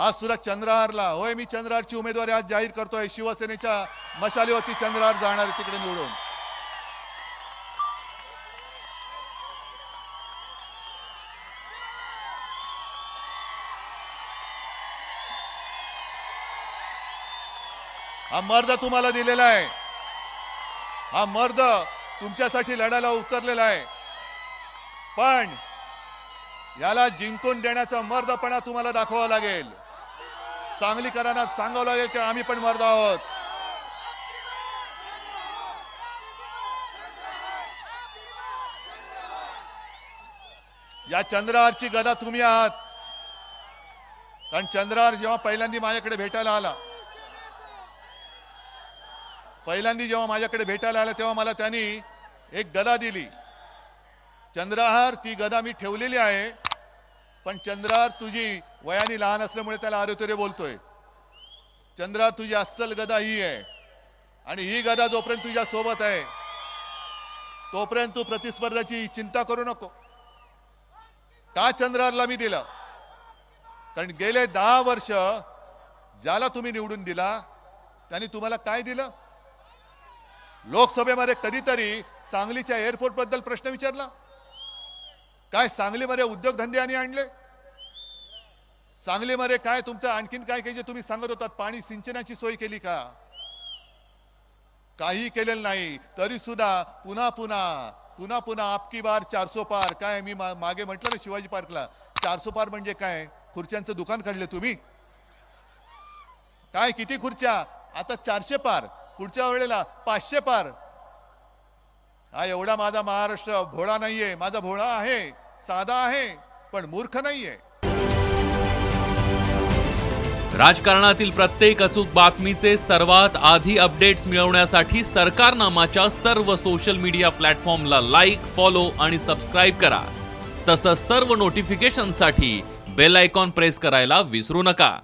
आज सुद्धा चंद्रहारला होय मी चंद्रहारची उमेदवारी आज जाहीर करतोय. शिवसेनेच्या मशालीवरती चंद्रहार जाणार तिकडे निवडून. हा मर्द तुम्हाला दिलेला आहे. हा मर्द तुमच्यासाठी लढायला उतरलेला आहे. पण याला जिंकून देण्याचा मर्दपणा तुम्हाला दाखवावा लागेल. सांगलीकरांना सांगावं लागेल की आम्ही पण मर्द आहोत. या चंद्रावरची गदा तुम्ही आहात. कारण चंद्रावर जेव्हा पहिल्यांदा माझ्याकडे भेटायला आला पहिल्यांदा जेव्हा माझ्याकडे भेटायला आला तेव्हा मला त्यांनी एक गदा दिली. चंद्रहार ती गदा मी ठेवलेली आहे. पण चंद्रार तुझी वयाने लहान असल्यामुळे त्याला आरोतरे बोलतोय. चंद्रार तुझी अस्सल गदा ही आहे. आणि ही गदा जोपर्यंत तुझ्या सोबत आहे तोपर्यंत तू प्रतिस्पर्धाची चिंता करू नको. का चंद्रारला मी दिलं. कारण गेले दहा वर्ष ज्याला तुम्ही निवडून दिला त्यांनी तुम्हाला काय दिलं? लोकसभेमध्ये कधीतरी सांगलीच्या एअरपोर्टबद्दल प्रश्न विचारला. काय सांगलीमध्ये उद्योगधंदे आणि आणले? सांगलीमध्ये काय तुमचं आणखीन काय काही जे तुम्ही सांगत होतात? पाणी सिंचनाची सोय केली का? काही केलेलं नाही. तरी सुद्धा पुन्हा पुन्हा पुन्हा पुन्हा आपकी बार चारसो पार. काय मी मागे म्हटलं ना शिवाजी पार्कला? चारसो पार म्हणजे काय? खुर्च्यांचं दुकान काढले तुम्ही? काय किती खुर्च्या? आता चारशे पार. पुढच्या वेळेला पाचशे पार. हा एवढा माझा महाराष्ट्र भोळा नाहीये. माझा भोळा आहे साधा आहे पण मूर्ख नाहीये. राजकारणातील प्रत्येक अचूक बातमीचे सर्वात आधी अपडेट्स मिळवण्यासाठी सरकारनामाच्या सर्व सोशल मीडिया प्लॅटफॉर्मला लाईक फॉलो आणि सबस्क्राईब करा. तसंच सर्व नोटिफिकेशनसाठी बेल आयकॉन प्रेस करायला विसरू नका.